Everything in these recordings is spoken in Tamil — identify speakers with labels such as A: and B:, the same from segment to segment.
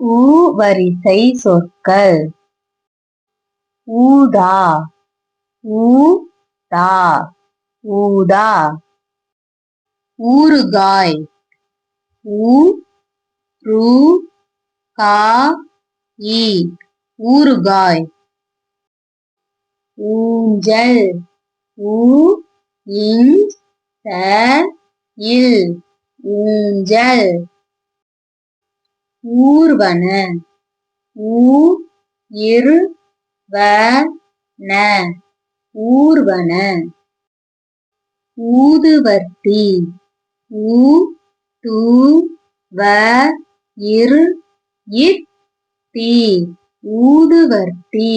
A: ஊ வரிசை சொற்கள். ஊதா ஊ தா ஊதா. ஊறுகாய் ஊ ரு கா இ ஊறுகாய். ஊஞ்சல் ஊ இன் இல். ஊஞ்சல். ஊர்வன. ஊ இரு வ ந. ஊர்வன. ஊதுவர்த்தி. ஊ தூ வ இரு இத் தி. ஊதுவர்த்தி.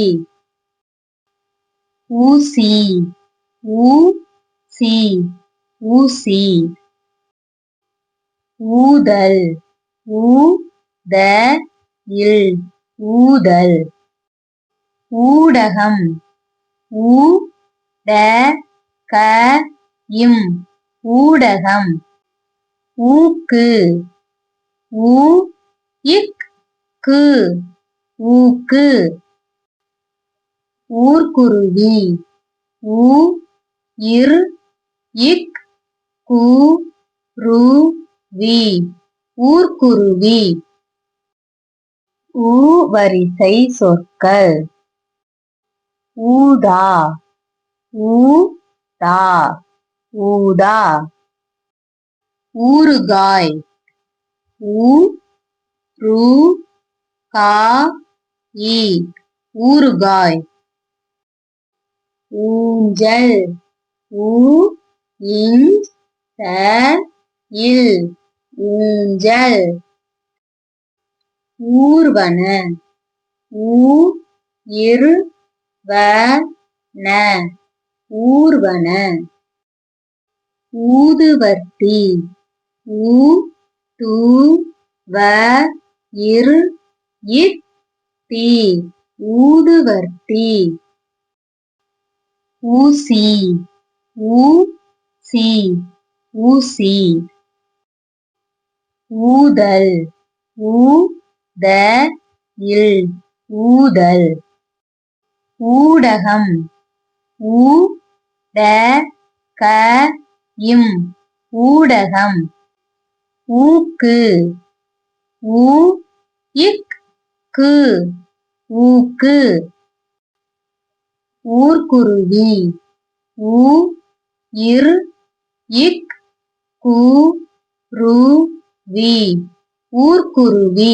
A: ஊசி. ஊ சி ஊசி. ஊதல். ஊ த இல் ஊதல். ஊடகம். ஊ ட க இம். ஊடகம். ஊக்கு. ஊ இக் கு. ஊக்கு. ஊர்க்குருவி. ஊ இர் இக் கு ரு வி. ஊர்க்குருவி. ஊ வரிசை சொற்கள். ஊதா ஊ தா ஊதா ஊறுகாய் ஊ ரு கா இ ஊறுகாய். ஊஞ்சல் ஊ இன் த இல். ஊஞ்சல். ஊர்வன. ஊ இரு வ ந. ஊர்வன. ஊதுவர்த்தி. ஊ து வ இரு இத் தி. ஊதுவர்த்தி. ஊசி. ஊ சி ஊசி. ஊதல். ஊ த இல் ஊதல். ஊடகம். ஊ ட க இம். ஊடகம். ஊக்கு. ஊ இக் கு. ஊக்கு. ஊர்க்குருவி. ஊ இர் இக் கு ரு வி. ஊர்க்குருவி.